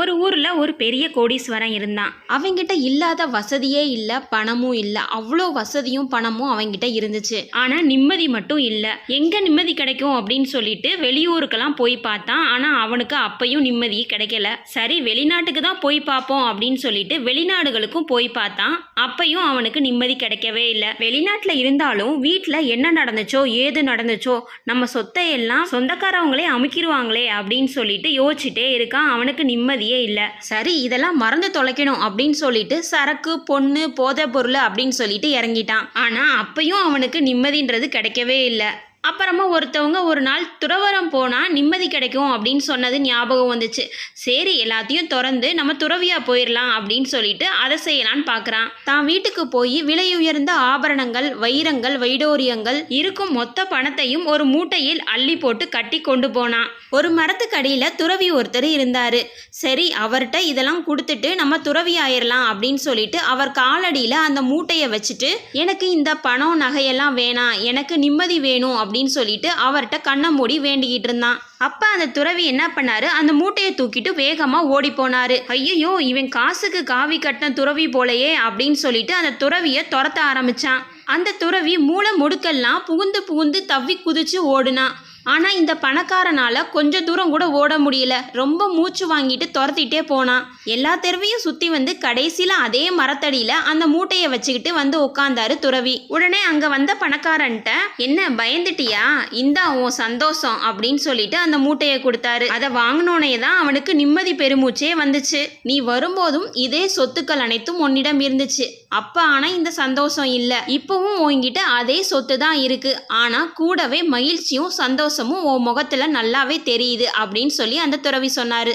ஒரு ஊரில் ஒரு பெரிய கோடீஸ்வரன் இருந்தான். அவங்கிட்ட இல்லாத வசதியே இல்லை பணமும் இல்லை. அவ்வளோ வசதியும் பணமும் அவங்கிட்ட இருந்துச்சு. ஆனால் நிம்மதி மட்டும் இல்லை. எங்கே நிம்மதி கிடைக்கும் அப்படின்னு சொல்லிட்டு வெளியூருக்கெல்லாம் போய் பார்த்தான். ஆனால் அவனுக்கு அப்பயும் நிம்மதி கிடைக்கல. சரி வெளிநாட்டுக்கு தான் போய் பார்ப்போம் அப்படின்னு சொல்லிட்டு வெளிநாடுகளுக்கும் போய் பார்த்தான். அப்பையும் அவனுக்கு நிம்மதி கிடைக்கவே இல்லை. வெளிநாட்டில் இருந்தாலும் வீட்டில் என்ன நடந்துச்சோ ஏது நடந்துச்சோ நம்ம சொத்தை எல்லாம் சொந்தக்காரவங்களே அமுக்கிடுவாங்களே அப்படின்னு சொல்லிட்டு யோசிச்சுட்டே இருக்கான். அவனுக்கு நிம்மதி நிம்மதியே இல்லை. சரி இதெல்லாம் மறந்து தொலைக்கணும் அப்படின்னு சொல்லிட்டு சரக்கு பொண்ணு போதை பொருள் அப்படின்னு சொல்லிட்டு இறங்கிட்டான். ஆனால் அப்பையும் அவனுக்கு நிம்மதின்றது கிடைக்கவே இல்லை. அப்புறமா ஒருத்தவங்க ஒரு நாள் துறவரம் போனால் நிம்மதி கிடைக்கும் அப்படின்னு சொன்னது ஞாபகம் வந்துச்சு. சரி எல்லாத்தையும் திறந்து நம்ம துறவியாக போயிடலாம் அப்படின்னு சொல்லிட்டு அதை செய்யலான்னு பார்க்குறான் தான் வீட்டுக்கு போய் விலை உயர்ந்த ஆபரணங்கள் வைரங்கள் வைடோரியங்கள் இருக்கும் மொத்த பணத்தையும் ஒரு மூட்டையில் அள்ளி போட்டு கட்டி கொண்டு போனான். ஒரு மரத்துக்கடியில் துறவி ஒருத்தர் இருந்தார். சரி அவர்கிட்ட இதெல்லாம் கொடுத்துட்டு நம்ம துறவி ஆயிடலாம் அப்படின்னு சொல்லிட்டு அவர் காலடியில் அந்த மூட்டையை வச்சுட்டு எனக்கு இந்த பணம் நகையெல்லாம் வேணாம். எனக்கு நிம்மதி வேணும் அப்படின்னு அப்படின்னு சொல்லிட்டு அவர்கிட்ட கண்ணை மூடி வேண்டிக்கிட்டு இருந்தான். அப்போ அந்த துறவி என்ன பண்ணாரு? அந்த மூட்டையை தூக்கிட்டு வேகமாக ஓடி போனாரு. ஐயோ இவன் காசுக்கு காவி கட்டின துறவி போலையே அப்படின்னு சொல்லிட்டு அந்த துறவியை துரத்த ஆரம்பிச்சான். அந்த துறவி மூளை முடுக்கெல்லாம் புகுந்து புகுந்து தவ்வி குதிச்சு ஓடுனான். ஆனால் இந்த பணக்காரனால் கொஞ்ச தூரம் கூட ஓட முடியல. ரொம்ப மூச்சு வாங்கிட்டு துரத்திட்டே போனான் எல்லா தெருவையும் சுற்றி வந்து கடைசியில் அதே மரத்தடியில் அந்த மூட்டையை வச்சுக்கிட்டு வந்து உட்காந்தாரு துறவி. உடனே அங்கே வந்த பணக்காரன்ட்ட என்ன பயந்துட்டியா? இந்தா உன் சந்தோஷம் அப்படின்னு சொல்லிட்டு அந்த மூட்டையை கொடுத்தாரு. அதை வாங்கினோனே தான் அவனுக்கு நிம்மதி பெருமூச்சே வந்துச்சு. நீ வரும்போதும் இதே சொத்துக்கள் அனைத்தும் உன்னிடம் இருந்துச்சு. அப்போ ஆனால் இந்த சந்தோஷம் இல்லை. இப்போவும் உங்ககிட்ட அதே சொத்து தான் இருக்குது ஆனால் கூடவே மகிழ்ச்சியும் சந்தோஷமும் உன் முகத்தில் நல்லாவே தெரியுது அப்படின்னு சொல்லி அந்த துறவி சொன்னார்.